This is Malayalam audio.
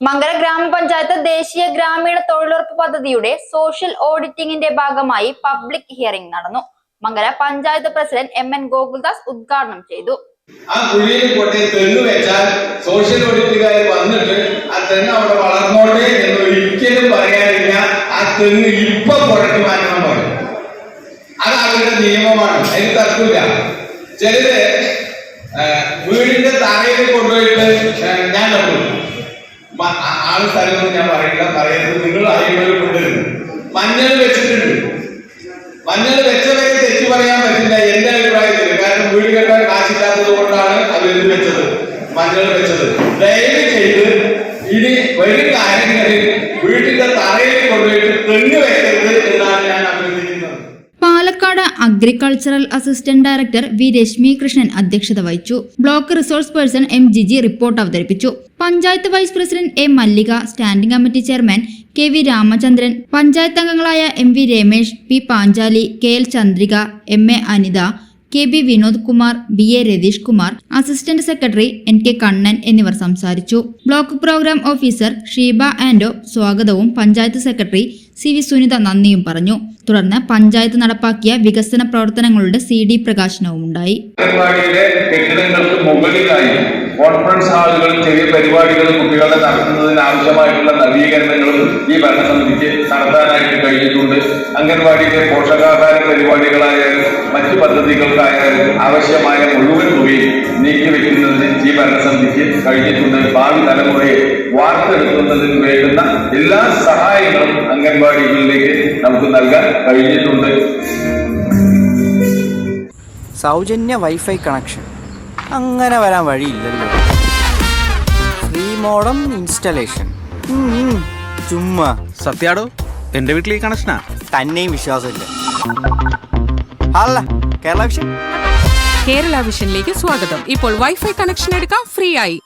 മംഗല ഗ്രാമപഞ്ചായത്ത് ദേശീയ ഗ്രാമീണ തൊഴിലുറപ്പ് പദ്ധതിയുടെ സോഷ്യൽ ഓഡിറ്റിംഗിന്റെ ഭാഗമായി പബ്ലിക് ഹിയറിംഗ് നടന്നു. Mangala panchayat president M N Gokuldas ഉദ്ഘാടനം ചെയ്തു. ആ കുഴിയിൽ പൊട്ടി തെങ്ങ് വെച്ചാൽ സോഷ്യൽ ഓഡിറ്റുകാർ വന്നിട്ട് ആ തെങ്ങ് അവിടെ വളർന്നോട്ടെ എന്ന് ഒരിക്കലും പറയാനില്ല. ആ തെങ്ങ് ഇപ്പൊ പുറത്തു മാറ്റണം പറയും. അത് അവരുടെ നിയമമാണ്. അതിന് തർക്കമില്ല. ചിലര് വീടിന്റെ തറയിൽ കൊണ്ടുപോയിട്ട് ഞാൻ കണ്ടു. ആൾ സ്ഥലമൊന്നും ഞാൻ പറയില്ല. പറയുന്നത് നിങ്ങൾ അറിയുന്നവർ കൊണ്ടുവരുന്നു മഞ്ഞൾ വെച്ചിട്ടുണ്ട്. മഞ്ഞൾ വെച്ചവരെ തെറ്റ് പറയാൻ പറ്റില്ല. എന്റെ അഭിപ്രായത്തിൽ. കാരണം വീട് കെട്ടാൻ കാശില്ലാത്തത് കൊണ്ടാണ് അത് എന്ത് വെച്ചത്? മഞ്ഞൾ വെച്ചത്. ദയവ് ചെയ്ത് ഇനി വരും കാര്യങ്ങളിൽ വീട്ടിന്റെ തറയിൽ കൊണ്ടുപോയിട്ട് തെങ്ങ് വെക്കരുത് എന്നാണ് ഞാൻ Palakkad agricultural assistant director V Reshmi Krishnan അധ്യക്ഷത വഹിച്ചു. Block resource person M Jiji report അവതരിപ്പിച്ചു. Panchayat vice president A Mallika standing committee chairman K V Ramachandran panchayat അംഗങ്ങളായ M V Ramesh P Panchali K L Chandrika M A Anitha K B Vinod Kumar B A Ratheesh Kumar assistant secretary N K Kannan എന്നിവർ സംസാരിച്ചു. Block programme officer Sheeba Ando സ്വാഗതവും panchayat secretary C V Sunitha നന്ദിയും പറഞ്ഞു. തുടർന്ന് പഞ്ചായത്ത് നടപ്പാക്കിയ വികസന പ്രവർത്തനങ്ങളുടെ സി ഡി പ്രകാശനവും ഉണ്ടായി. കോൺഫറൻസ് ഹാളുകൾ ചെറിയ പരിപാടികൾ കുട്ടികളെ നടത്തുന്നതിന് ആവശ്യമായിട്ടുള്ള നവീകരണങ്ങളും ഈ ഭരണസമിതിക്ക് നടത്താനായിട്ട് കഴിഞ്ഞിട്ടുണ്ട്. അംഗൻവാടിയിലെ പോഷകാഹാര പരിപാടികളായാലും മറ്റ് പദ്ധതികൾക്കായാലും ആവശ്യമായ മുഴുവൻ തുകയും നീക്കിവെക്കുന്നതിന് ഈ ഭരണസമിതിക്ക് കഴിഞ്ഞിട്ടുണ്ട്. ഭാവി തലമുറയെ വാർത്തെടുക്കുന്നതിന് വേണ്ടുന്ന എല്ലാ സഹായങ്ങളും അംഗൻവാടികളിലേക്ക് നമുക്ക് നൽകാൻ കഴിഞ്ഞിട്ടുണ്ട്. സൗജന്യ വൈഫൈ കണക്ഷൻ. അങ്ങനെ വരാൻ വഴിയില്ലല്ലോ. Free modem installation. ചുമ്മാ. സത്യാടോ എന്റെ വീട്ടിൽ ഈ കണക്ഷനാ? തന്നെയും വിശ്വാസമില്ല. അല്ല കേരള വിഷൻ. കേരള വിഷനിലേക്ക് സ്വാഗതം. ഇപ്പോൾ വൈഫൈ കണക്ഷൻ എടുക്കാം ഫ്രീ ആയി